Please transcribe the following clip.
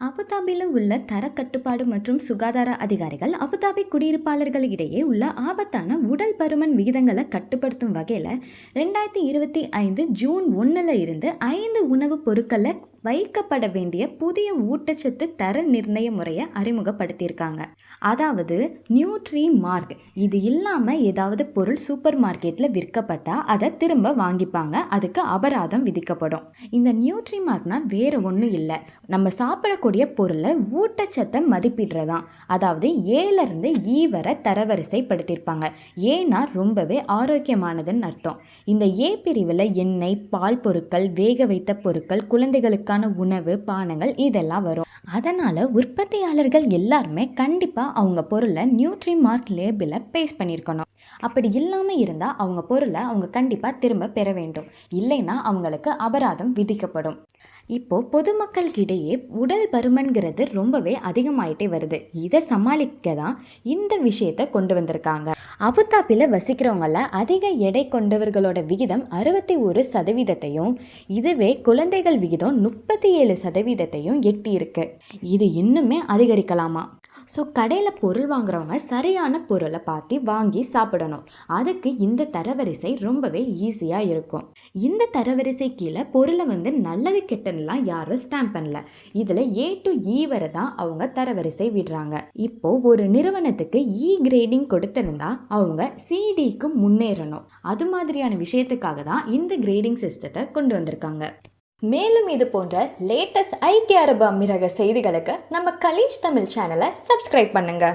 அபுதாபியில் உள்ள தரக்கட்டுப்பாடு மற்றும் சுகாதார அதிகாரிகள் அபுதாபி குடியிருப்பாளர்களிடையே உள்ள ஆபத்தான உடல் பருமன் விகிதங்களை கட்டுப்படுத்தும் வகையில் ரெண்டாயிரத்தி இருபத்தி ஐந்து ஜூன் ஒன்றில் இருந்து ஐந்து உணவுப் பொருட்களை வைக்கப்பட வேண்டிய புதிய ஊட்டச்சத்து தர நிர்ணய முறையை அறிமுகப்படுத்தியிருக்காங்க. அதாவது நியூட்ரி மார்க் இது இல்லாமல் ஏதாவது பொருள் சூப்பர் மார்க்கெட்டில் விற்கப்பட்டால் அதை திரும்ப வாங்கிப்பாங்க. அதுக்கு அபராதம் விதிக்கப்படும். இந்த நியூட்ரி மார்க்னா வேறு ஒன்றும் இல்லை. நம்ம சாப்பிடக்கூடிய பொருளை ஊட்டச்சத்தை மதிப்பிடுறதான் அதாவது ஏலேருந்து ஈ வரை தரவரிசைப்படுத்தியிருப்பாங்க. ஏன்னா ரொம்பவே ஆரோக்கியமானதுன்னு அர்த்தம். இந்த ஏ பிரிவில் எண்ணெய் பால் பொருட்கள் வேக வைத்த பொருட்கள் குழந்தைகளுக்கான உணவு பானங்கள் இதெல்லாம் வரும். அதனால் உற்பத்தியாளர்கள் எல்லாருமே கண்டிப்பாக அவங்க பொருளை நியூட்ரி மார்க் லேபிளை பேஸ்ட் பண்ணியிருக்கணும் அப்படி இல்லாமல் இருந்தால் அவங்க பொருளை அவங்க கண்டிப்பாக திரும்ப பெற வேண்டும். இல்லைன்னா அவங்களுக்கு அபராதம் விதிக்கப்படும். இப்போ பொதுமக்களுக்கிடையே உடல் பருமன்கிறது ரொம்பவே அதிகமாயிட்டே வருது. இதை சமாளிக்க தான் இந்த விஷயத்தை கொண்டு வந்திருக்காங்க. அபுதாபியில் வசிக்கிறவங்கள அதிக எடை கொண்டவர்களோட விகிதம் அறுபத்தி ஒரு சதவீதத்தையும் இதுவே குழந்தைகள் விகிதம் முப்பத்தி ஏழு சதவீதத்தையும் எட்டியிருக்கு. இது இன்னுமே அதிகரிக்கலாமா? ஸோ கடையில் பொருள் வாங்குறவங்க சரியான பொருளை பார்த்து வாங்கி சாப்பிடணும். அதுக்கு இந்த தரவரிசை ரொம்பவே ஈஸியாக இருக்கும். இந்த தரவரிசை கீழே பொருளை வந்து நல்லது பண்ணலாம் யாரும் ஸ்டாம்ப் பண்ணல. இதில் ஏ டு இ வரை தான் அவங்க தரவரிசை விடுறாங்க. இப்போ ஒரு நிறுவனத்துக்கு e இ கிரேடிங் கொடுத்திருந்தா அவங்க சிடிக்கு முன்னேறணும். அது மாதிரியான விஷயத்துக்காக தான் இந்த கிரேடிங் சிஸ்டத்தை கொண்டு வந்திருக்காங்க. மேலும் இது போன்ற லேட்டஸ்ட் ஐக்கிய அரபு அமீரக செய்திகளுக்கு நம்ம கலீஜ் தமிழ் சேனலை சப்ஸ்கிரைப் பண்ணுங்க.